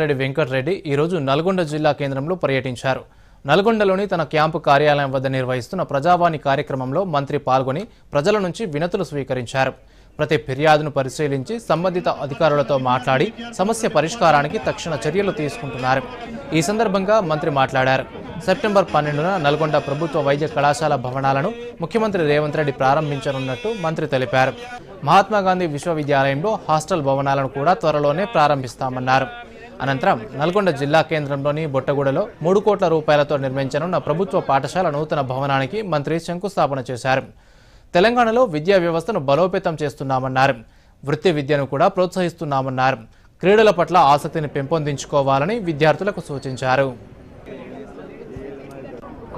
రెడ్డి వెంకటరెడ్డి ఈరోజు నల్గొండ జిల్లా కేంద్రంలో పర్యటించారు. నల్గొండలోని తన క్యాంపు కార్యాలయం వద్ద నిర్వహిస్తున్న ప్రజావాణి కార్యక్రమంలో మంత్రి పాల్గొని ప్రజల నుంచి వినతులు స్వీకరించారు. ప్రతి ఫిర్యాదును పరిశీలించి సంబంధిత అధికారులతో మాట్లాడి సమస్య పరిష్కారానికి తక్షణ చర్యలు తీసుకుంటున్నారు. ఈ సందర్భంగా మంత్రి మాట్లాడారు. సెప్టెంబర్ పన్నెండున నల్గొండ ప్రభుత్వ వైద్య కళాశాల భవనాలను ముఖ్యమంత్రి రేవంత్ రెడ్డి ప్రారంభించనున్నట్టు మంత్రి తెలిపారు. మహాత్మా గాంధీ విశ్వవిద్యాలయంలో హాస్టల్ భవనాలను కూడా త్వరలోనే ప్రారంభిస్తామన్నారు. అనంతరం నల్గొండ జిల్లా కేంద్రంలోని బొట్టగూడలో మూడు కోట్ల రూపాయలతో నిర్మించనున్న ప్రభుత్వ పాఠశాల నూతన భవనానికి మంత్రి శంకుస్థాపన చేశారు. తెలంగాణలో విద్యా వ్యవస్థను బలోపేతం చేస్తున్నామన్నారు. వృత్తి విద్యను కూడా ప్రోత్సహిస్తున్నామన్నారు. క్రీడల పట్ల ఆసక్తిని పెంపొందించుకోవాలని విద్యార్థులకు సూచించారు.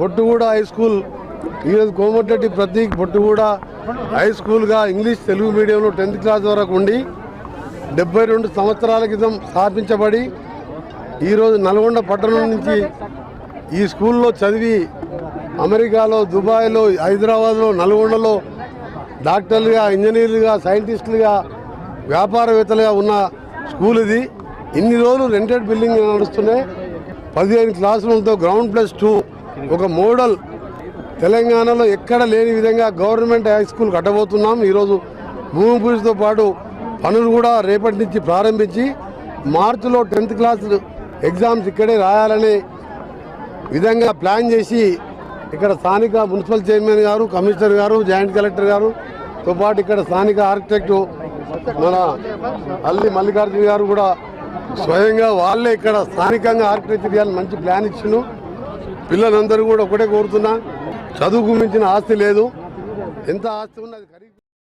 పొట్టుగూడ హై స్కూల్ ఈరోజు కోమటిరెడ్డి ప్రతీక్ పొట్టుగూడ హై స్కూల్గా ఇంగ్లీష్ తెలుగు మీడియంలో టెన్త్ క్లాస్ వరకు ఉండి డెబ్బై రెండు సంవత్సరాల క్రితం స్థాపించబడి ఈరోజు నల్గొండ పట్టణం నుంచి ఈ స్కూల్లో చదివి అమెరికాలో దుబాయ్లో హైదరాబాద్లో నల్గొండలో డాక్టర్లుగా ఇంజనీర్లుగా సైంటిస్టులుగా వ్యాపారవేత్తలుగా ఉన్న స్కూల్ ఇది. ఇన్ని రోజులు రెంటెడ్ బిల్డింగ్ నడుస్తున్నాయి. పదిహేను క్లాసులతో గ్రౌండ్ ప్లస్ టూ ఒక మోడల్. తెలంగాణలో ఎక్కడ లేని విధంగా గవర్నమెంట్ హై స్కూల్ కట్టబోతున్నాం. ఈరోజు భూమి పూజతో పాటు పనులు కూడా రేపటి నుంచి ప్రారంభించి మార్చిలో టెన్త్ క్లాస్ ఎగ్జామ్స్ ఇక్కడే రాయాలనే విధంగా ప్లాన్ చేసి ఇక్కడ స్థానిక మున్సిపల్ చైర్మన్ గారు కమిషనర్ గారు జాయింట్ కలెక్టర్ గారుతో పాటు ఇక్కడ స్థానిక ఆర్కిటెక్ట్ మన అల్లి మల్లికార్జున గారు కూడా స్వయంగా వాళ్ళే ఇక్కడ స్థానికంగా ఆర్కిటెక్చర్ చేయాలని మంచి ప్లాన్ ఇచ్చిండు పిల్లలందరూ కూడా ఒకటే కోరుతున్నా చదువుకు మించిన ఆస్తి లేదు. ఎంత ఆస్తి ఉన్నది